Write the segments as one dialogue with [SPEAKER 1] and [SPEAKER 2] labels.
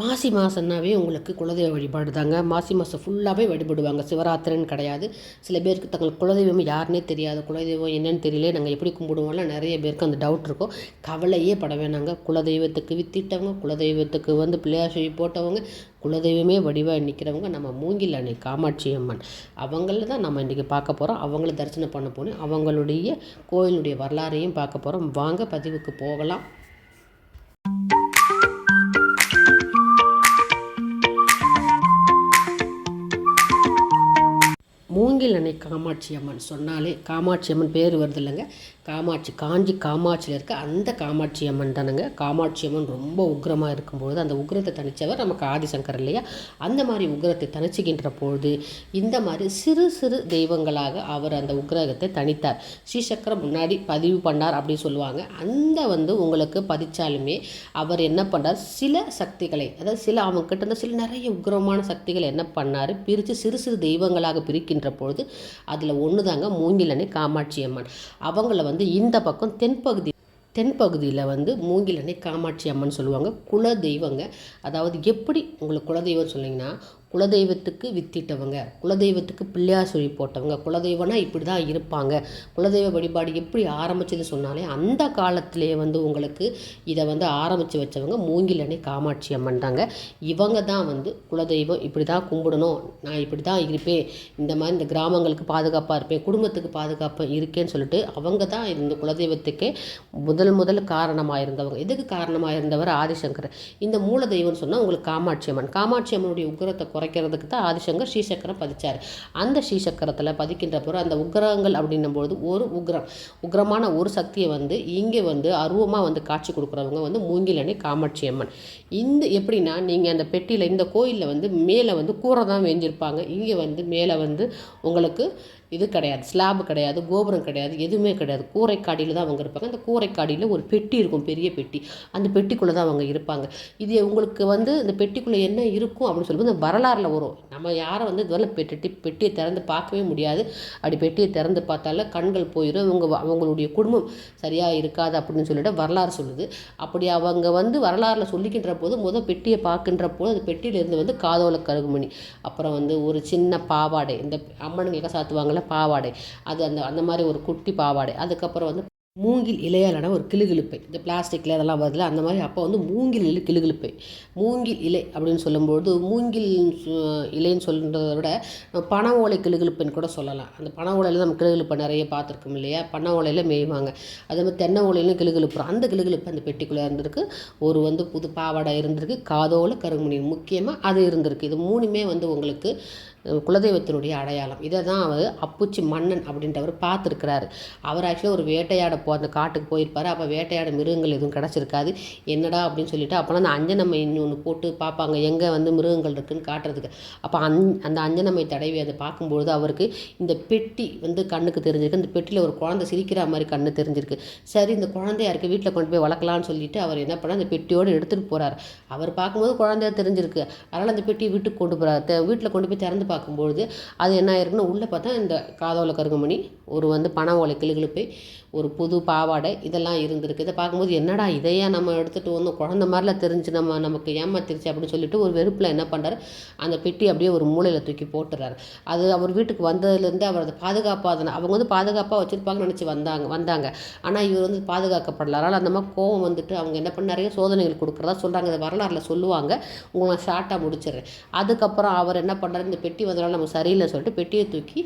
[SPEAKER 1] மாசி மாதம்னாவே உங்களுக்கு குலதெய்வ வழிபாடு தாங்க மாசி மாதம் ஃபுல்லாகவே வழிபடுவாங்க. சிவராத்திரின்னு கிடையாது. சில பேருக்கு தங்கள் குலதெய்வம் யாருன்னே தெரியாது. குலதெய்வம் என்னன்னு தெரியல. நாங்கள் எப்படி கும்பிடுவோம்லாம் நிறைய பேருக்கு அந்த டவுட் இருக்கும். கவலையே பட வேணாங்க. குலதெய்வத்துக்கு வித்திட்டவங்க குலதெய்வத்துக்கு வந்து பிள்ளையார் போட்டவங்க குலதெய்வமே வடிவாக நிற்கிறவங்க நம்ம மூங்கில் அணி காமாட்சி அம்மன். அவங்கள தான் நம்ம இன்றைக்கி பார்க்க போகிறோம் அவங்கள தரிசனம் பண்ண போகணும் அவங்களுடைய கோயிலுடைய வரலாறையும் பார்க்க போகிறோம் வாங்க பதிவுக்கு போகலாம். மூங்கில் அணை காமாட்சி அம்மன் சொன்னாலே காமாட்சி அம்மன் பேர் வருது இல்லைங்க. காமாட்சி காஞ்சி காமாட்சியில் இருக்க அந்த காமாட்சி அம்மன் தானுங்க. காமாட்சி அம்மன் ரொம்ப உக்ரமாக இருக்கும்பொழுது அந்த உக்ரத்தை தனித்தவர் நமக்கு ஆதிசங்கர் இல்லையா? அந்த மாதிரி உக்ரத்தை தணிச்சுக்கின்ற பொழுது இந்த மாதிரி சிறு சிறு தெய்வங்களாக அவர் அந்த உக்ரகத்தை தனித்தார் ஸ்ரீசக்கரம் முன்னாடி பதிவு பண்ணார் அப்படின்னு சொல்லுவாங்க. அந்த வந்து உங்களுக்கு பதிச்சாலுமே அவர் என்ன பண்ணார் சில சக்திகளை அதாவது சில அவங்க கிட்ட இருந்த சில நிறைய உக்ரமான சக்திகளை என்ன பண்ணார்? பிரித்து சிறு சிறு தெய்வங்களாக பிரிக்கின்ற பொழுது அதில் ஒன்று தாங்க மூங்கிலனை காமாட்சி அம்மன். அவங்கள வந்து இந்த பக்கம் தென்பகுதி தென்பகுதியில் வந்து மூங்கிலனை காமாட்சி அம்மன் சொல்லுவாங்க. குல தெய்வங்க அதாவது எப்படி உங்களுக்கு குலதெய்வம் சொன்னீங்கன்னா குலதெய்வத்துக்கு வித்திட்டவங்க குலதெய்வத்துக்கு பிள்ளையார் சுழி போட்டவங்க குலதெய்வம்னா இப்படி தான் இருப்பாங்க. குலதெய்வ வழிபாடு எப்படி ஆரம்பிச்சது சொன்னாலே அந்த காலத்திலே வந்து உங்களுக்கு இதை வந்து ஆரம்பித்து வச்சவங்க மூங்கிலனை காமாட்சி அம்மன் தாங்க. இவங்க தான் வந்து குலதெய்வம் இப்படி தான் கும்பிடணும் நான் இப்படி தான் இருப்பேன் இந்த மாதிரி இந்த கிராமங்களுக்கு பாதுகாப்பாக இருப்பேன் குடும்பத்துக்கு பாதுகாப்பாக இருக்கேன்னு சொல்லிட்டு அவங்க தான் இந்த குலதெய்வத்துக்கே முதல் முதல் காரணமாக இருந்தவங்க. இதுக்கு காரணமாக இருந்தவர் ஆதிசங்கர் இந்த மூல தெய்வம்னு சொன்னால் உங்களுக்கு காமாட்சி அம்மன். காமாட்சி அம்மனுடைய உக்கிரத்தை குறைக்கிறதுக்கு தான் ஆதிசங்கர் ஸ்ரீசக்கரம் பதிச்சார். அந்த ஸ்ரீசக்கரத்தில் பதிக்கின்ற பிறகு அந்த உக்ரங்கள் அப்படின்னும்பொழுது ஒரு உக்ரம். உக்ரமான ஒரு சக்தியை வந்து இங்கே வந்து அருவமாக வந்து காட்சி கொடுக்குறவங்க வந்து மூங்கிலணி காமாட்சி அம்மன் இந்த எப்படின்னா நீங்கள் அந்த பெட்டியில் இந்த கோயிலில் வந்து மேலே வந்து கூரை தான் வேஞ்சிருப்பாங்க இங்கே வந்து மேலே வந்து உங்களுக்கு இது கிடையாது. ஸ்லாப் கிடையாது கோபுரம் கிடையாது எதுவுமே கிடையாது. கூரைக்காடியில் தான் அவங்க இருப்பாங்க. அந்த கூரைக்காடியில் ஒரு பெட்டி இருக்கும் பெரிய பெட்டி. அந்த பெட்டிக்குள்ளே தான் அவங்க இருப்பாங்க. இது உங்களுக்கு வந்து இந்த பெட்டிக்குள்ளே என்ன இருக்கும் அப்படின்னு சொல்லும்போது இந்த வரலாறில் வரும். நம்ம யாரை வந்து இதுவரை பெட்டி பெட்டியை திறந்து பார்க்கவே முடியாது. அப்படி பெட்டியை திறந்து பார்த்தால கண்கள் போயிடும் இவங்க அவங்களுடைய குடும்பம் சரியாக இருக்காது அப்படின்னு சொல்லிட்டு வரலாறு சொல்லுது. அப்படி அவங்க வந்து வரலாறில் சொல்லிக்கின்ற போது முதல் பெட்டியை பார்க்கின்ற போது அந்த பெட்டியிலேருந்து வந்து காதோல கருகுமணி. அப்புறம் வந்து ஒரு சின்ன பாவாடை. இந்த அம்மனுங்க சாத்துவாங்க பாவாடை. அது அந்த அந்த மாதிரி ஒரு குட்டி பாவாடை. அதுக்கப்புறம் வந்து மூங்கில் இலையாலான ஒரு கிளுகிழுப்பை இந்த பிளாஸ்டிக்கில் அதெல்லாம் வருதுல அந்த மாதிரி அப்போ வந்து மூங்கில் இலை கிளுகிழுப்பை மூங்கில் இலை அப்படின்னு சொல்லும்போது மூங்கில் இலைன்னு சொல்கிறத விட பனை ஓலை கிளுகிழுப்புன்னு கூட சொல்லலாம். அந்த பனை ஓலையில் நம்ம கிளுகிழுப்பை நிறைய பார்த்துருக்கோம் இல்லையா? பனை ஓலையில் மேய்வாங்க. அதே மாதிரி தென்னை ஓலையிலும் கிளுகிழுப்புறோம் அந்த கிளுகிழுப்பு அந்த பெட்டிக்குள்ளே இருந்திருக்கு. ஒரு வந்து புது பாவாடை இருந்திருக்கு. காதோல கருங்குமணி முக்கியமாக அது இருந்திருக்கு. இது மூணுமே வந்து உங்களுக்கு குலதெய்வத்தினுடைய அடையாளம். இதை தான் அவர் அப்புச்சி மன்னன் அப்படின்றவர் பார்த்துருக்கிறாரு. அவர் ஆக்சுவலாக ஒரு வேட்டையாட போ அந்த காட்டுக்கு போயிருப்பார். அப்போ வேட்டையாட மிருகங்கள் எதுவும் கிடச்சிருக்காது. என்னடா அப்படின்னு சொல்லிட்டு அப்போலாம் அந்த அஞ்சனம்மை ஒன்று போட்டு பார்ப்பாங்க. எங்கே வந்து மிருகங்கள் இருக்குதுன்னு காட்டுறதுக்கு. அப்போ அந் அந்த அஞ்சனம்மை தடவி அதை பார்க்கும்பொழுது அவருக்கு இந்த பெட்டி வந்து கண்ணுக்கு தெரிஞ்சிருக்கு. இந்த பெட்டியில் ஒரு குழந்தை சிரிக்கிற மாதிரி கண்ணு தெரிஞ்சிருக்கு. சரி இந்த குழந்தையா இருக்குது வீட்டில் கொண்டு போய் வளர்க்கலான்னு சொல்லிட்டு அவர் என்ன பண்ணால் அந்த பெட்டியோடு எடுத்துகிட்டு போகிறார் அவர் பார்க்கும்போது குழந்தைய தெரிஞ்சிருக்கு. அதனால் அந்த பெட்டியை வீட்டுக்கு கொண்டு போகிறார் வீட்டில் கொண்டு போய் திறந்து பார்க்கும்பொழுது அது என்ன ஆயிருக்குன்னு உள்ளே பார்த்தா இந்த காதோல கருங்கமணி ஒரு வந்து பனை ஓலை கிளுகிழுப்பை ஒரு புது பாவாடை இதெல்லாம் இருந்திருக்கு. இதை பார்க்கும்போது என்னடா இதையே நம்ம எடுத்துகிட்டு வந்து குழந்த மாதிரிலாம் தெரிஞ்சு நம்ம நமக்கு ஏமாத்திருச்சு அப்படின்னு சொல்லிட்டு ஒரு வெறுப்பில் என்ன பண்ணுறாரு அந்த பெட்டி அப்படியே ஒரு மூலையில் தூக்கி போட்டுறாரு. அது அவர் வீட்டுக்கு வந்ததுலேருந்து அவர் அதை பாதுகாப்பாக அவங்க வந்து பாதுகாப்பாக வச்சுருப்பாங்கன்னு நினச்சி வந்தாங்க வந்தாங்க. ஆனால் இவர் வந்து பாதுகாக்கப்படல. அதனால் அந்த மாதிரி கோவம் வந்துட்டு அவங்க என்ன பண்ண நிறைய சோதனைகள் கொடுக்குறதா சொல்கிறாங்க இதை வரலாறுல சொல்லுவாங்க. உங்களை ஷார்ட்டாக முடிச்சிடுறேன். அதுக்கப்புறம் அவர் என்ன பண்ணுறாரு இந்த பெட்டி வந்தனால நம்ம சரியில்லை சொல்லிட்டு பெட்டியை தூக்கி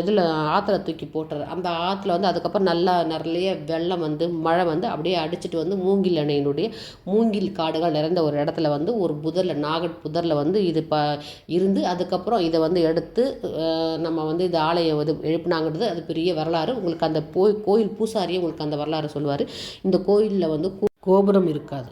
[SPEAKER 1] இதில் ஆற்றுல தூக்கி போட்டுறாரு. அந்த ஆற்றுல வந்து அதுக்கப்புறம் நல்லா நிறைய வெள்ளம் வந்து மழை வந்து அப்படியே அடிச்சுட்டு வந்து மூங்கில் அணையினுடைய மூங்கில் காடுகள் நிறைந்த ஒரு இடத்துல வந்து ஒரு புதரில் நாகட் புதரில் வந்து இது ப இருந்து அதுக்கப்புறம் இதை வந்து எடுத்து நம்ம வந்து இது ஆலயம் இது எழுப்பினாங்கிறது அது பெரிய வரலாறு. உங்களுக்கு அந்த போய் கோயில் பூசாரியே உங்களுக்கு அந்த வரலாறு சொல்லுவார். இந்த கோயிலில் வந்து கோபுரம் இருக்காது.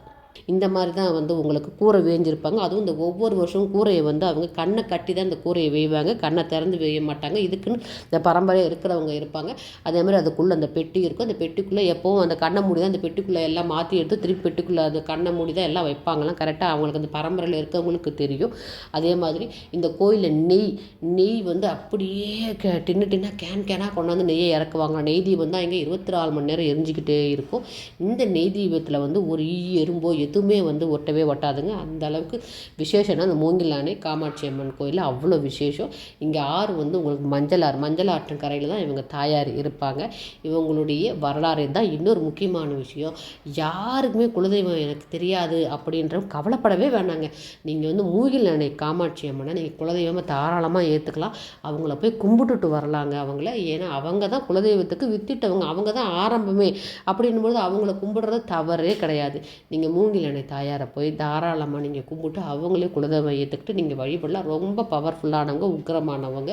[SPEAKER 1] இந்த மாதிரி தான் வந்து உங்களுக்கு கூரை வேஞ்சிருப்பாங்க. அதுவும் இந்த ஒவ்வொரு வருஷமும் கூரையை வந்து அவங்க கண்ணை கட்டி தான் இந்த கூரையை வேய்வாங்க. கண்ணை திறந்து வேய மாட்டாங்க. இதுக்குன்னு இந்த பரம்பரையாக இருக்கிறவங்க இருப்பாங்க. அதே மாதிரி அதுக்குள்ளே அந்த பெட்டி இருக்கும். அந்த பெட்டிக்குள்ளே எப்போவும் அந்த கண்ணை மூடி தான் அந்த பெட்டிக்குள்ளே எல்லாம் மாற்றி எடுத்து திருப்பி பெட்டிக்குள்ளே அந்த கண்ணை மூடி தான் எல்லாம் வைப்பாங்களாம். கரெக்டாக அவங்களுக்கு அந்த பரம்பரையில் இருக்கிறவங்களுக்கு தெரியும். அதே மாதிரி இந்த கோயிலில் நெய் நெய் வந்து அப்படியே க டின்னு டின்னாக கேன் கேனாக கொண்டாந்து நெய்யை இறக்குவாங்க. நெய் தீபம் தான் இங்கே இருபத்தி நாலு மணி நேரம் எரிஞ்சிக்கிட்டே இருக்கும். இந்த நெய் தீபத்தில் வந்து ஒரு ஈ எறும்போ எதுவுமே வந்து ஒட்டவே ஒட்டாதுங்க. அந்த அளவுக்கு விசேஷம்னா அந்த மூங்கிலானே அணை காமாட்சி அம்மன் கோயிலில் அவ்வளோ விசேஷம். இங்கே ஆறு வந்து உங்களுக்கு மஞ்சள் ஆறு மஞ்சள் ஆற்றின் கரையில் தான் இவங்க தாயார் இருப்பாங்க. இவங்களுடைய வரலாறு தான் இன்னொரு முக்கியமான விஷயம் யாருக்குமே குலதெய்வம் எனக்கு தெரியாது அப்படின்ற கவலைப்படவே வேணாங்க. நீங்கள் வந்து மூங்கில் அணை காமாட்சி அம்மனை நீங்கள் குலதெய்வமாக தாராளமாக ஏற்றுக்கலாம் அவங்கள போய் கும்பிட்டுட்டு வரலாங்க அவங்கள. ஏன்னா அவங்க தான் குலதெய்வத்துக்கு வித்திட்டவங்க. அவங்க தான் ஆரம்பமே. அப்படின்னும்போது அவங்கள கும்பிடுறது தவறே கிடையாது. நீங்கள் மூங்கில் அணை தாயாரை போய் தாராளமாக நீங்கள் கும்பிட்டு அவங்களே குலதெய்வம் ஏற்றுக்கிட்டு நீங்கள் வழிபடலாம். ரொம்ப பவர்ஃபுல்லானவங்க உக்கிரமானவங்க.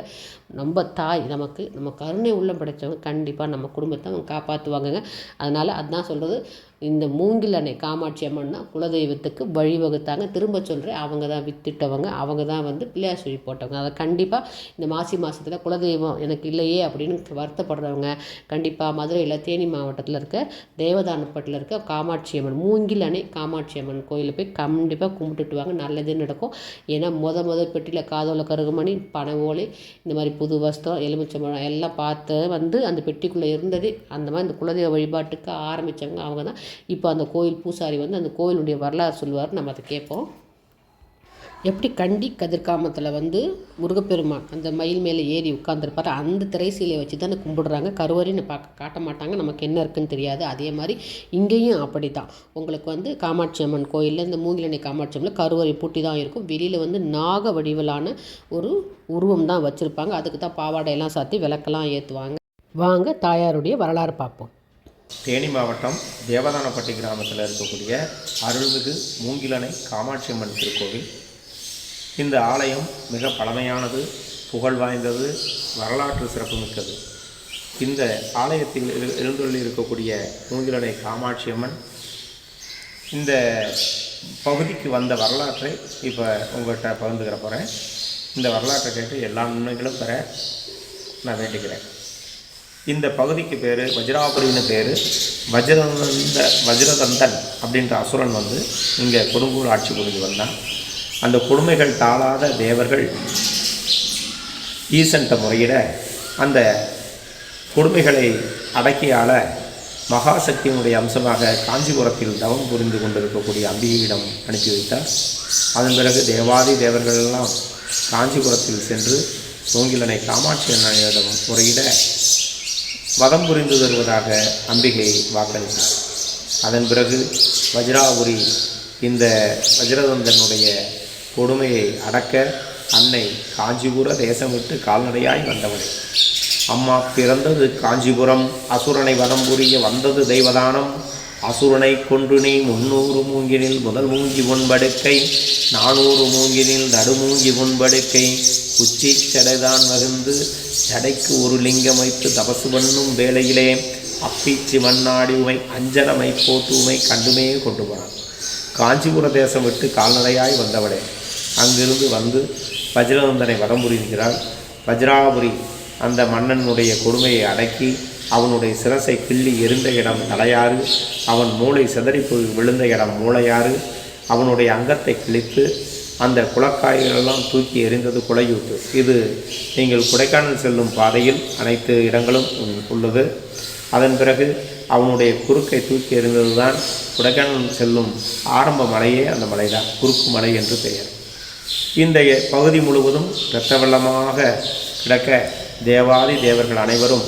[SPEAKER 1] நம்ம தாய் நமக்கு நம்ம கருணை உள்ள படைத்தவங்க கண்டிப்பாக நம்ம குடும்பத்தை அவங்க காப்பாற்றுவாங்கங்க அதனால் அதுதான் சொல்கிறது இந்த மூங்கில் அணை காமாட்சி அம்மன் தான் குலதெய்வத்துக்கு வழிவகுத்தாங்க. திரும்ப சொல்கிறேன் அவங்க தான் வித்திட்டவங்க அவங்க தான் வந்து பிள்ளையார் சுழி போட்டவங்க. அதை கண்டிப்பாக இந்த மாசி மாதத்தில் குலதெய்வம் எனக்கு இல்லையே அப்படின்னு வருத்தப்படுறவங்க கண்டிப்பாக மதுரையில் தேனி மாவட்டத்தில் இருக்க தேவதானப்பட்டில் இருக்க காமாட்சி அம்மன் மூங்கில் அணை காமாட்சி அம்மன் கோயிலில் போய் கண்டிப்பாக கும்பிட்டுட்டு வாங்க. நல்லது நடக்கும். ஏன்னா முத முத பெட்டியில் காதோல கருகுமணி பனை ஓலை இந்த மாதிரி புது வஸ்திரம் எலுமிச்சம்பழம் எல்லாம் பார்த்து வந்து அந்த பெட்டிக்குள்ளே இருந்தது அந்த மாதிரி இந்த குலதெய்வ வழிபாட்டுக்கு ஆரம்பித்தவங்க அவங்க தான். இப்போ அந்த கோயில் பூசாரி வந்து அந்த கோயிலுடைய வரலாறு சொல்லுவார் நம்ம அதை கேட்போம். எப்படி கண்டி கதிர்காமத்தில் வந்து முருகப்பெருமான் அந்த மயில் மேலே ஏறி உட்காந்துருப்பார் அந்த திரைசீலையை வச்சு தானே கும்பிடுறாங்க. கருவறைன்னு பார்க்க காட்ட மாட்டாங்க. நமக்கு என்ன இருக்குன்னு தெரியாது. அதே மாதிரி இங்கேயும் அப்படி தான் உங்களுக்கு வந்து காமாட்சி அம்மன் கோயிலில் இந்த மூங்கிலணை காமாட்சி அம்மனில் கருவறை பூட்டி தான் இருக்கும். வெளியில் வந்து நாக வடிவிலான ஒரு உருவம் தான் வச்சுருப்பாங்க. அதுக்கு தான் பாவாடையெல்லாம் சாத்தி விளக்கெல்லாம் ஏற்றுவாங்க வாங்க தாயாருடைய வரலாறு பார்ப்போம்.
[SPEAKER 2] தேனி மாவட்டம் தேவதானப்பட்டி கிராமத்தில் இருக்கக்கூடிய அருள்மிகு மூங்கிலணை காமாட்சி அம்மன் திருக்கோவில். இந்த ஆலயம் மிக பழமையானது புகழ் வாய்ந்தது வரலாற்று சிறப்புமிக்கது. இந்த ஆலயத்தில் இரு- இருக்கக்கூடிய மூங்கிலணை காமாட்சி அம்மன் இந்த பகுதிக்கு வந்த வரலாற்றை இப்போ உங்கள்கிட்ட பகிர்ந்துக்கிற போகிறேன் இந்த வரலாற்றை கேட்டு எல்லா நன்மைகளும் பெற நான் வேண்டுகிறேன். இந்த பகுதிக்கு பேர் வஜ்ராபுரின்னு பேர். வஜ்ரந்த வஜ்ரதந்தன் அப்படின்ற அசுரன் வந்து இங்கே கொடுங்கூர் ஆட்சி புரிஞ்சு வந்தான். அந்த கொடுமைகள் தாளாத தேவர்கள் ஈசன்ட்ட முறையிட அந்த கொடுமைகளை அடக்கியால மகாசக்தியினுடைய அம்சமாக காஞ்சிபுரத்தில் தவம் புரிந்து கொண்டிருக்கக்கூடிய அம்பிகையிடம் அனுப்பி வைத்தார். அதன் பிறகு தேவாதி தேவர்கள் எல்லாம் காஞ்சிபுரத்தில் சென்று சோங்கிலனை காமாட்சி அண்ணனிடம் முறையிட வதம் புரிந்து தருவதாக அம்பிகை வாக்களித்தார். அதன் பிறகு வஜ்ராபுரி இந்த வஜ்ரதந்தனுடைய கொடுமையை அடக்க அன்னை காஞ்சிபுர தேசம் விட்டு கால்நடையாய் வந்தவள். அம்மா பிறந்தது காஞ்சிபுரம் அசுரனை வதம் புரிய வந்தது தெய்வதானம். அசுரனை கொன்று நீ முன்னூறு மூங்கினில் முதல் மூங்கி பொன்படுக்கை நானூறு மூங்கினில் நடுமூங்கி பொன்படுக்கை உச்சி சடைதான் மகிழ்ந்து ஜடைக்கு ஒரு லிங்கம் வைத்து தபசு பண்ணும் வேளையிலே அப்பீச்சி மண்ணாடி உமை அஞ்சனமை போட்டு உமை கண்டுமே கொண்டு போனான். காஞ்சிபுர தேசம் விட்டு கால்நடையாய் வந்தவளே அங்கிருந்து வந்து வஜ்ரநந்தனை வடம் புரிகிறாள். வஜ்ராபுரி அந்த மன்னனுடைய கொடுமையை அடக்கி அவனுடைய சிரசை கிள்ளி எரிந்த இடம் தலையாறு அவன் மூளை சிதறி போய் விழுந்த இடம் மூளையாறு. அவனுடைய அங்கத்தை கிழித்து அந்த குளக்காய்களெல்லாம் தூக்கி எறிந்தது குலையூத்து இது நீங்கள் கொடைக்கானல் செல்லும் பாதையில் அனைத்து இடங்களும் உள்ளது. அதன் பிறகு அவனுடைய குறுக்கை தூக்கி எறிந்தது தான் கொடைக்கானல் செல்லும் ஆரம்ப மலையே அந்த மலைதான் குறுக்கு மலை என்று பெயர். இந்த பகுதி முழுவதும் இரத்த வெள்ளமாக கிடக்க தேவாதி தேவர்கள் அனைவரும்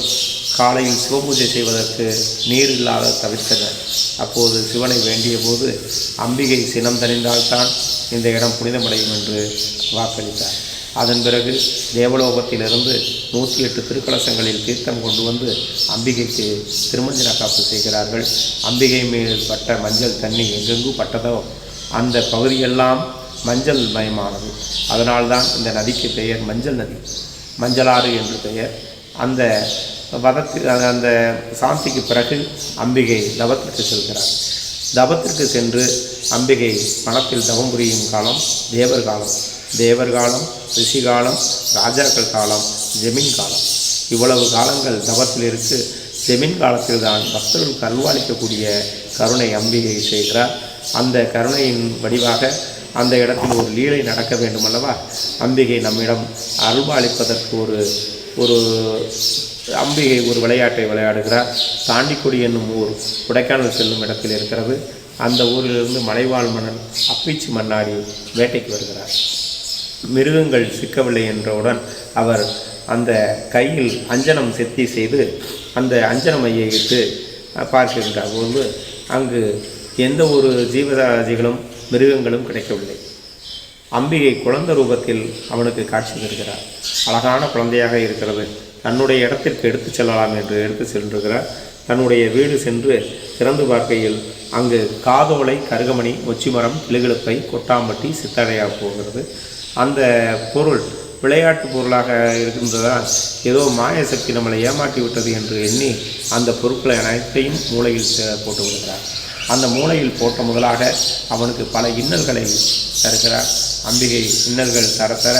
[SPEAKER 2] காலையில் சிவபூஜை செய்வதற்கு நீர் இல்லாத தவிர்த்தனர் அப்போது சிவனை வேண்டிய போது அம்பிகை சினம் தணிந்தால்தான் இந்த இடம் புனிதமடையும் என்று வாக்களித்தார். அதன் பிறகு தேவலோகத்திலிருந்து நூற்றி எட்டு திருக்கலசங்களில் தீர்த்தம் கொண்டு வந்து அம்பிகைக்கு திருமஞ்சன காப்பு செய்கிறார்கள். அம்பிகை மேல் பட்ட மஞ்சள் தண்ணி எங்கெங்கு பட்டதோ அந்த பகுதியெல்லாம் மஞ்சள் மயமானது அதனால்தான் இந்த நதிக்கு பெயர் மஞ்சள் நதி. மஞ்சளாறு என்று பெயர். அந்த வதத்து அந்த சாந்திக்கு பிறகு அம்பிகை தவத்திற்கு செல்கிறார். தவத்திற்கு சென்று அம்பிகை மனத்தில் தவம் புரியும் காலம் தேவர் காலம். தேவர் காலம் ரிஷி காலம் ராஜாக்கள் காலம் ஜெமின் காலம். இவ்வளவு காலங்கள் தவத்தில் இருக்கு. ஜெமின் காலத்தில் தான் பக்தர்களுக்கு அருள்வாளிக்கக்கூடிய கருணை அம்பிகை செய்கிறார். அந்த கருணையின் வடிவாக அந்த இடத்தில் ஒரு லீலை நடக்க வேண்டும் அல்லவா? அம்பிகை நம்மிடம் அருள்பாலிப்பதற்கு ஒரு ஒரு அம்பிகை ஒரு விளையாட்டை விளையாடுகிறார். தாண்டிக்குடி என்னும் ஊர் கொடைக்கானல் செல்லும் இடத்தில் இருக்கிறது. அந்த ஊரிலிருந்து மலைவாழ் மன்னன் அப்பீச்சி மன்னாடி வேட்டைக்கு வருகிறார். மிருகங்கள் சிக்கவில்லை என்றவுடன் அவர் அந்த கையில் அஞ்சனம் செத்தி செய்து அந்த அஞ்சனமையை இட்டு பார்க்கின்ற போது அங்கு எந்த ஒரு ஜீவராஜிகளும் மிருகங்களும் கிடைக்கவில்லை. அம்பிகை குழந்த ரூபத்தில் அவனுக்கு காட்சி தருகிறார். அழகான குழந்தையாக இருக்கிறது. தன்னுடைய இடத்திற்கு எடுத்துச் செல்லலாம் என்று எடுத்து சென்றுகிறார் தன்னுடைய வீடு சென்று திறந்து பார்க்கையில் அங்கு காதோலை கருகமணி மொச்சிமரம் கிளுகிழப்பை கொட்டாம்பட்டி சித்தடையாக போகிறது. அந்த பொருள் விளையாட்டு பொருளாக இருக்கின்றதால் ஏதோ மாயசக்தி நம்மளை ஏமாற்றி விட்டது என்று எண்ணி அந்த பொருட்களை அனைத்தையும் மூளையில் போட்டு விடுகிறார். அந்த மூளையில் போட்ட முதலாக அவனுக்கு பல இன்னல்களை தருகிறார். அம்பிகை இன்னல்கள் தர தர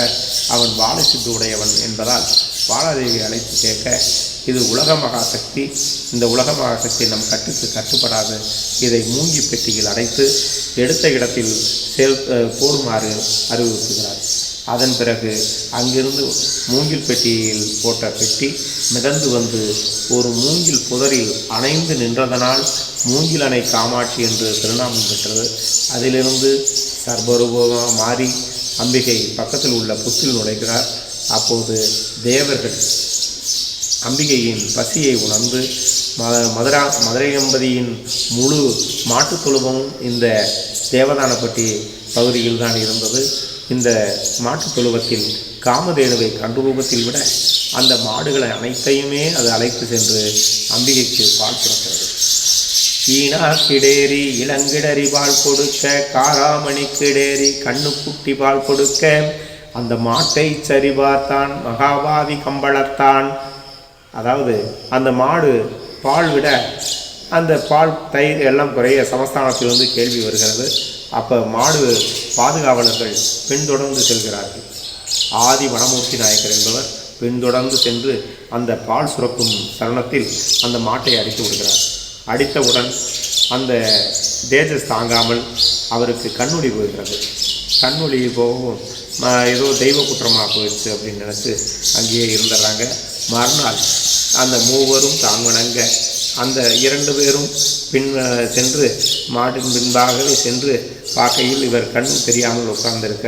[SPEAKER 2] அவன் வாழசித்து உடையவன் என்பதால் பாலாதேவி அழைத்து கேட்க இது உலக மகாசக்தி. இந்த உலக மகாசக்தி நம் கட்டுக்கு கட்டுப்படாது. இதை மூங்கி பெட்டியில் அடைத்து எடுத்த இடத்தில் செல் போடுமாறு அறிவுறுத்துகிறார். அதன் பிறகு அங்கிருந்து மூங்கில் பெட்டியில் போட்ட பெட்டி மிதந்து வந்து ஒரு மூங்கில் புதரில் அணைந்து நின்றதனால் மூங்கில் அணை காமாட்சி என்று திருநாமம் பெற்றது. அதிலிருந்து சர்வரூபமாக மாறி அம்பிகை பக்கத்தில் உள்ள புத்தில் நுழைகிறார். அப்போது தேவர்கள் அம்பிகையின் பசியை உணர்ந்து ம மதுரா மதுரை எம்பதியின் முழு மாட்டுத் தொழுவமும் இந்த தேவதானப்பட்டி பகுதியில் தான் இருந்தது. இந்த மாட்டுத் தொழுவத்தில் காமதேனுவை கண்டு ரூபத்தில் விட அந்த மாடுகளை அனைத்தையுமே அது அழைத்து சென்று அம்பிகைக்கு பால் சுரக்கிறது. ஈனா கிடேரி இளங்கிடரி பால் கொடுக்க காராமணி கிடேரி கண்ணுக்குட்டி பால் கொடுக்க அந்த மாட்டை சரிபார்த்தான் மகாபாதி கம்பளத்தான். அதாவது அந்த மாடு பால் விட அந்த பால் தயிர் எல்லாம் குறைய சமஸ்தானத்தில் வந்து கேள்வி வருகிறது. அப்போ மாடு பாதுகாவலர்கள் பின்தொடர்ந்து செல்கிறார்கள். ஆதி வனமூர்த்தி நாயக்கர் என்பவர் பின்தொடர்ந்து சென்று அந்த பால் சுரக்கும் தருணத்தில் அந்த மாட்டை அடித்து விடுகிறார். அடித்தவுடன் அந்த தேஜஸ் தாங்காமல் அவருக்கு கண்ணொளி போகிறது கண்ணொளி போகவும் ஏதோ தெய்வ குற்றமாக போயிடுச்சு அப்படின்னு நினச்சி அங்கேயே இருந்துடுறாங்க. மறுநாள் அந்த மூவரும் தான் வணங்க அந்த இரண்டு பேரும் பின் சென்று மாட்டின் பின்பாகவே சென்று பார்க்கையில் இவர் கண் தெரியாமல் உட்கார்ந்திருக்க.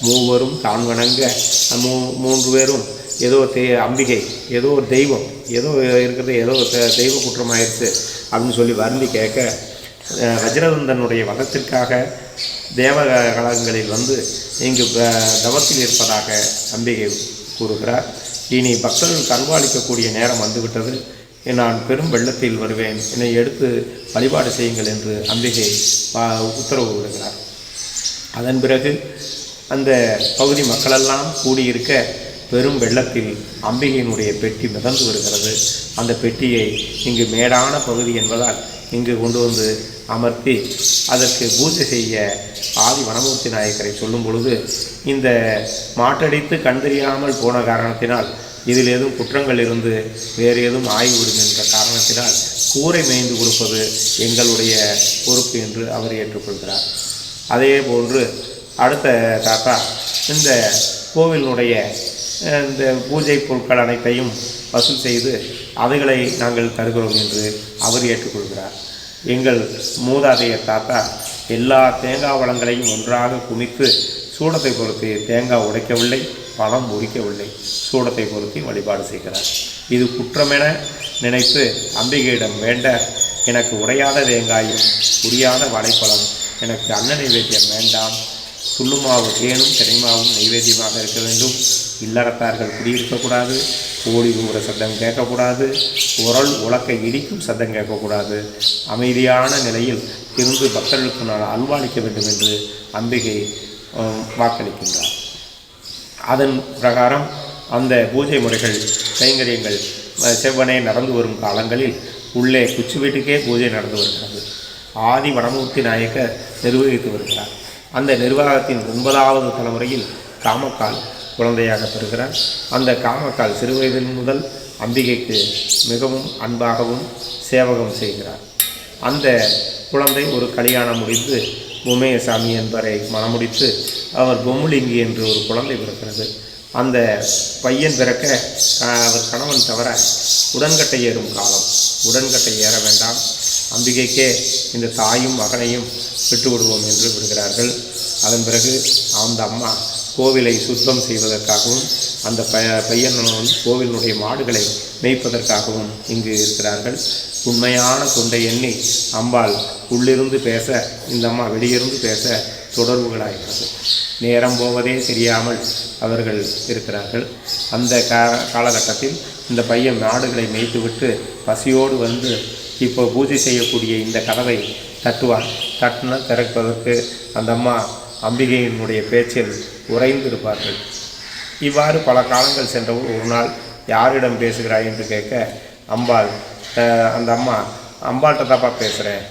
[SPEAKER 2] மூவரும் தான் வணங்க மூ மூன்று பேரும் ஏதோ தே அம்பிகை ஏதோ ஒரு தெய்வம் ஏதோ இருக்கிறது ஏதோ தெ- தெய்வ குற்றமாயிருச்சு அப்படின்னு சொல்லி வருந்தி கேட்க வஜ்ரதந்தனுடைய வதத்திற்காக தேவகலங்களில் வந்து இங்கு தவத்தில் இருப்பதாக அம்பிகை கூறுகிறார். இனி பக்தர்கள் கருவாளிக்கக்கூடிய நேரம் வந்துவிட்டது. நான் பெரும் வெள்ளத்தில் வருவேன். என்னை எடுத்து வழிபாடு செய்யுங்கள் என்று அம்பிகை உத்தரவு விடுகிறார். அதன் பிறகு அந்த பகுதி மக்களெல்லாம் கூடியிருக்க பெரும் வெள்ளத்தில் அம்பிகையினுடைய பெட்டி மிதந்து வருகிறது. அந்த பெட்டியை இங்கு மேடான பகுதி என்பதால் இங்கு கொண்டு வந்து அமர்த்தி அதற்கு பூஜை செய்ய ஆதி வனமூர்த்தி நாயக்கரை சொல்லும் பொழுது இந்த மாட்டடித்து கண்டறியாமல் போன காரணத்தினால் இதில் ஏதும் குற்றங்கள் இருந்து வேறு ஏதும் ஆகிவிடும் என்ற காரணத்தினால் கூரை மேய்ந்து கொடுப்பது எங்களுடைய பொறுப்பு என்று அவர் ஏற்றுக்கொள்கிறார். அதே போன்று அடுத்த தாத்தா இந்த கோவிலினுடைய இந்த பூஜை பொருட்கள் அனைத்தையும் வசூல் செய்து அவைகளை நாங்கள் தருகிறோம் என்று அவர் ஏற்றுக்கொள்கிறார். எங்கள் மூதாதைய தாத்தா எல்லா தேங்காய் வளங்களையும் ஒன்றாக குமித்து சூடத்தை பொறுத்து தேங்காய் உடைக்கவில்லை பணம் உரிக்கவில்லை. சூடத்தை பொருத்தி வழிபாடு செய்கிறார். இது குற்றமென நினைத்து அம்பிகையிடம் வேண்ட எனக்கு உடையாத தேங்காயும் உரியாத வாழைப்பழம் எனக்கு அன்ன நைவேத்தியம் வேண்டாம். துள்ளுமாவு தேனும் திரைமாவும் நைவேத்தியமாக இருக்க வேண்டும். இல்லறத்தார்கள் குடியிருக்கக்கூடாது. ஓடி ஊற சத்தம் கேட்கக்கூடாது. உரல் உலக்கை இடிக்கும் சத்தம் கேட்கக்கூடாது. அமைதியான நிலையில் இருந்து பக்தர்களுக்கு நான் அல்வாளிக்க வேண்டும் என்று அம்பிகை வாக்களிக்கின்றார். அதன் பிரகாரம் அந்த பூஜை முறைகள் கைங்கரியங்கள் செவ்வனே நடந்து வரும் காலங்களில் உள்ளே குச்சி வீட்டுக்கே பூஜை நடந்து வருகிறது. ஆதி வடமூர்த்தி நாயக்கர் நிர்வகித்து வருகிறார். அந்த நிர்வாகத்தின் ஒன்பதாவது தலைமுறையில் காமக்கால் குழந்தையாக பெறுகிறார் அந்த காமக்கால் சிறுவயதில் முதல் அம்பிகைக்கு மிகவும் அன்பாகவும் சேவகம் செய்கிறார் அந்த குழந்தை ஒரு கல்யாணம் முடிந்து பொம்மையசாமி என்பவரை மணமுடித்து அவர் பொம்முலிங்கி என்று ஒரு குழந்தை பிறக்கிறது. அந்த பையன் பிறக்க அவர் கணவன் தவிர உடன்கட்டை ஏறும் காலம். உடன்கட்டை ஏற வேண்டாம். அம்பிகைக்கே இந்த தாயும் மகனையும் விட்டு விடுவோம் என்று விடுகிறார்கள். அதன் பிறகு அந்த அம்மா கோவிலை சுத்தம் செய்வதற்காகவும் அந்த ப பையன் வந்து கோவிலினுடைய மாடுகளை மேய்ப்பதற்காகவும் இங்கு இருக்கிறார்கள். உண்மையான தொண்டை எண்ணி அம்பாள் உள்ளிருந்து பேச இந்த அம்மா வெளியிருந்து பேச தொடர்புகளாகிறது நேரம் போவதே தெரியாமல் அவர்கள் இருக்கிறார்கள். அந்த கா காலகட்டத்தில் இந்த பையன் மாடுகளை மேய்த்துவிட்டு பசியோடு வந்து இப்போ பூஜை செய்யக்கூடிய இந்த கதவை தட்டுவார் தட்டுன திறப்பதற்கு அந்த அம்மா அம்பிகையினுடைய பேச்சில் உறைந்திருப்பார்கள். இவ்வாறு பல காலங்கள் சென்றவர் ஒரு நாள் யாரிடம் பேசுகிறாய் என்று கேட்க அம்பாள் அந்த அம்மா அம்பாள்கிட்ட தாப்பா பேசுகிறேன்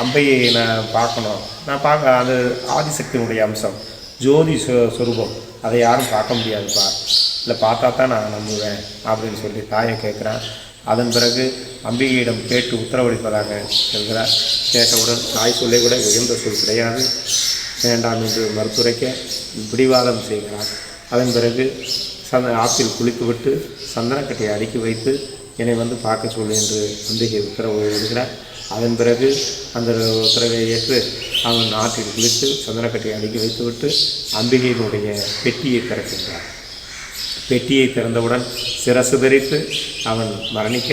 [SPEAKER 2] அம்பையை நான் பார்க்கணும். நான் பார்க்க அது ஆதிசக்தியினுடைய அம்சம். ஜோதி சுரூபம். அதை யாரும் பார்க்க முடியாதுப்பா. இல்லை பார்த்தா தான் நான் நம்புவேன். அப்படின்னு சொல்லி தாயை கேட்குறேன். அதன் பிறகு அம்பிகையிடம் கேட்டு உத்தரவளிப்பதாக சொல்கிறார். கேட்டவுடன் தாய் சொல்லை கூட உயர்ந்த சொல் கிடையாது. வேண்டாம் என்று மறுத்துரைக்க பிடிவாதம் செய்கிறார். அதன் பிறகு சந்த ஆற்றில் குளித்துவிட்டு சந்தனக்கட்டையை அடுக்கி வைத்து என்னை வந்து பார்க்க சொல்லு என்று அம்பிகை உத்தரவு எழுதுகிறார். அதன் பிறகு அந்த உத்தரவை ஏற்று அவன் ஆற்றில் குளித்து சந்தனக்கட்டையை அடுக்கி வைத்துவிட்டு அம்பிகையினுடைய பெட்டியை திறக்கின்றார். பெட்டியை திறந்தவுடன் சிரசு தரித்து அவன் மரணிக்க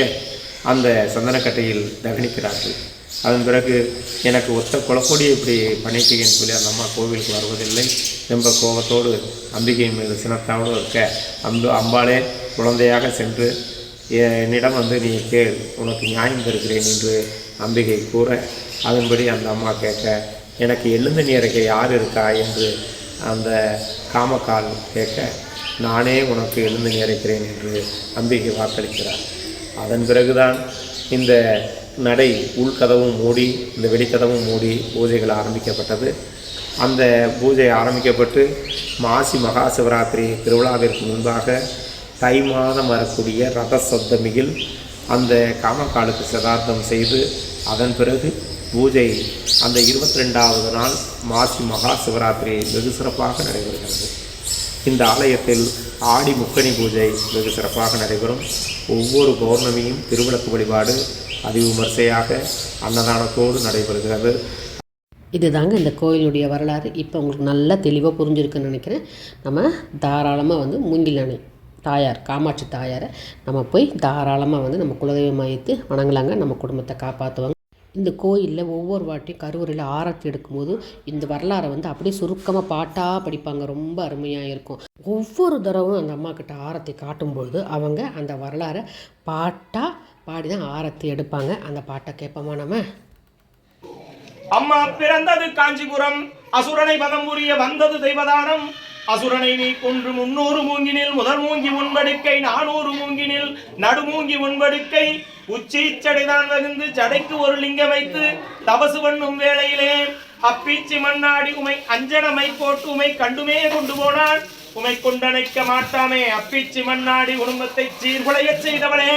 [SPEAKER 2] அந்த சந்தனக்கட்டையில் தகனிக்கிறார்கள். அதன் பிறகு எனக்கு ஒத்த குளக்கொடியை இப்படி பண்ணிட்டீங்கன்னு சொல்லி அந்த அம்மா கோவிலுக்கு வருவதில்லை. ரொம்ப கோபத்தோடு அம்பிகையின் மீது சினத்தாவோடு இருக்க அம்பு அம்பாளே குழந்தையாக சென்று என்னிடம் வந்து நீ கேள் உனக்கு நியாயம் தருகிறேன் என்று அம்பிகை கூற அதன்படி அந்த அம்மா கேட்க எனக்கு எழுந்து நீரைக்க யார் இருக்கா? என்று அந்த காமக்கால் கேட்க நானே உனக்கு எழுந்து நேரைக்கிறேன் என்று அம்பிகை வாக்களிக்கிறார். அதன் பிறகுதான் இந்த நடை உள்கதவும் மூடி இந்த வெளிக்கதவும் மூடி பூஜைகள் ஆரம்பிக்கப்பட்டது. அந்த பூஜை ஆரம்பிக்கப்பட்டு மாசி மகா சிவராத்திரி திருவிழாவிற்கு முன்பாக தை மாதம் வரக்கூடிய ரத சப்தமியில் அந்த காமக்காலுக்கு சிதார்த்தம் செய்து அதன் பிறகு பூஜை அந்த இருபத்தி ரெண்டாவது நாள் மாசி மகா சிவராத்திரி வெகு சிறப்பாக நடைபெறுகிறது. இந்த ஆலயத்தில் ஆடி முக்கணி பூஜை வெகு சிறப்பாக நடைபெறும். ஒவ்வொரு பௌர்ணமியும் திருவிளக்கு வழிபாடு அதிவிமர்சையாக அன்னதானத்தோடு நடைபெறுகிறது.
[SPEAKER 1] இதுதாங்க இந்த கோயிலுடைய வரலாறு. இப்போ உங்களுக்கு நல்லா தெளிவாக புரிஞ்சிருக்குன்னு நினைக்கிறேன். நம்ம தாராளமாக வந்து மூங்கில் அணை தாயார் காமாட்சி தாயாரை நம்ம போய் தாராளமாக வந்து நம்ம குலதெய்வம் மையத்து வணங்கலாங்க. நம்ம குடும்பத்தை காப்பாற்றுவாங்க இந்த கோயிலில் ஒவ்வொரு வாட்டியும் கருவறையில் ஆரத்தி எடுக்கும்போது இந்த வரலாறை வந்து அப்படியே சுருக்கமாக பாட்டாக படிப்பாங்க. ரொம்ப அருமையாக இருக்கும். ஒவ்வொரு தடவும் அந்த அம்மா கிட்ட ஆரத்தி காட்டும்பொழுது அவங்க அந்த வரலாறை பாட்டாக பாடி தான் ஆரத்தி எடுப்பாங்க. அந்த பாட்டை கேட்போமா நம்ம?
[SPEAKER 3] அம்மா பிறந்தது காஞ்சிபுரம் அசுரனை வதம் புரிய வந்தது தெய்வதானம். அசுரனை நீ கொன்று முன்னூறு மூங்கினில் முதல் மூங்கி முன்படுக்கை நானூறு மூங்கினில் நடுமூங்கி முன்படுக்கை. உச்சி சடைதான் வகுந்து ஜடைக்கு ஒரு லிங்கம் வைத்து தபசு பண்ணும் வேளையிலே அப்பீச்சி மண்ணாடி உமை அஞ்சனமை போட்டு உமை கண்டுமே கொண்டு போனான். உமை கொண்டணைக்க மாட்டாமே அப்பீச்சி மண்ணாடி குடும்பத்தை சீர்குலைய செய்தவளே.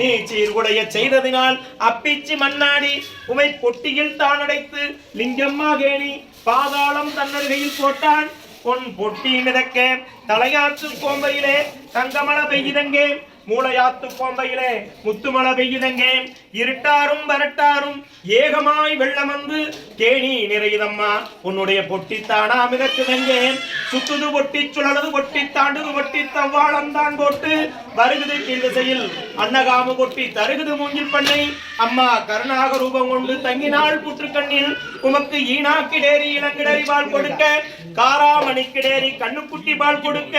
[SPEAKER 3] நீ சீர்குலைய செய்ததினால் அப்பீச்சி மண்ணாடி உமை பொட்டியில் தான் அடைத்து லிங்கம்மாகேணி பாதாளம் தன்னருகையில் போட்டான். பொன் பொட்டி மிதக்க தலையாற்று கோம்பையிலே தங்கமழ பெய்யுதங்கே? மூளையாத்து கோம்பையிலே முத்துமல பெய்யுதங்கே? இருட்டாரும் வரட்டாரும் ஏகமாய் வெள்ளம் வந்து கேணி நிறையுதம்மா உன்னுடைய பொட்டித்தானா மிதக்குதங்கே? சுத்துது பொட்டி சுழலது பொட்டி தாண்டுது பொட்டி தவ்வாளம் தான் போட்டு வருகுது கீழ் திசையில் அன்னகாமு கொட்டி தருகுது மூங்கில் பண்ணை. அம்மா கருணாக ரூபம் கொண்டு தங்கினாள் புற்றுக்கண்ணில். உமக்கு ஈனாக்கிடேரி இளங்கிடரி பால் கொடுக்க. காராமணிக்கிடேரி கண்ணுக்குட்டி பால் கொடுக்க.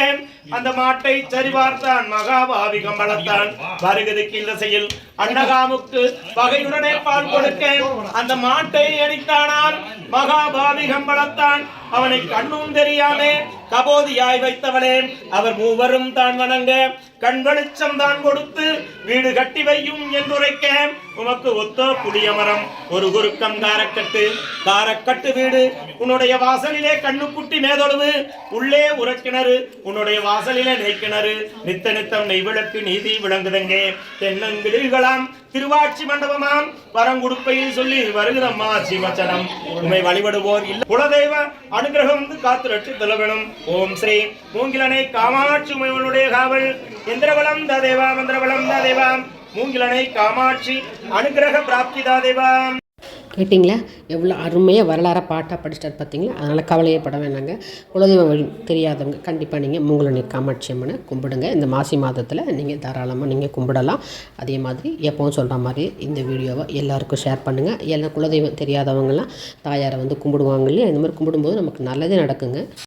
[SPEAKER 3] அந்த மாட்டை சரிவார்த்தான் மகாபாவி கம்பளத்தான் வருகுது கீழ் திசையில் அன்னகாமுக்கு பகையுடனே பால் கொடுக்க. அந்த மாட்டை அடித்தானான் மகாபாவி கம்பளத்தான் அவனை கண்ணும் தெரியாமே கபோதியாய் வைத்தவளே. அவர் மூவரும் தான் வணங்க கண் வெளிச்சம் தான் கொடுத்து வீடு கட்டி வையும் என்றுரைக்க உமக்கு ஒத்த புளிய மரம் ஒரு குறுக்கம் காரக்கட்டு. காரக்கட்டு வீடு உன்னுடைய வாசலிலே கண்ணுக்குட்டி மேதொழுவு உள்ளே உரக்கிணறு உன்னுடைய வாசலிலே நெய்க்கிணறு. நித்த நித்தம் நெய் விளக்கு நீதி விளங்குதங்கே. தென்னங்கிளிர்களாம் திருவாட்சி மண்டபமாம். வரங்குடுப்பையில் சொல்லி வருகிறம்மா சிவச்சனம் உண்மை வழிபடுவோர் இல்ல குலதெய்வ அனுகிரகம் வந்து காத்து ரட்சி வேணும் ஓம் ஸ்ரீ மூங்கிலனை காமாட்சி உமைவனுடைய காவல். இந்திரவளம் த தேவா மந்திரவளம் த தேவாம் மூங்கிலனை காமாட்சி அனுகிரக பிராப்திதா தேவாம்
[SPEAKER 1] கேட்டிங்களா? எவ்வளோ அருமையாக வரலாற பாட்டாக படிச்சிட்டார் பார்த்தீங்களா அதனால் கவலையே பட வேணாங்க. குலதெய்வம் வழி தெரியாதவங்க கண்டிப்பாக நீங்கள் மூங்கலனை காமாட்சி அம்மனை கும்பிடுங்க. இந்த மாசி மாதத்தில் நீங்கள் தாராளமாக நீங்கள் கும்பிடலாம். அதே மாதிரி எப்பவும் சொல்கிற மாதிரி இந்த வீடியோவை எல்லாருக்கும் ஷேர் பண்ணுங்கள் எல்லாம் குலதெய்வம் தெரியாதவங்கலாம் தாயாரை வந்து கும்பிடுவாங்க இல்லையா? இந்த மாதிரி கும்பிடும்போது நமக்கு நல்லதே நடக்குங்க.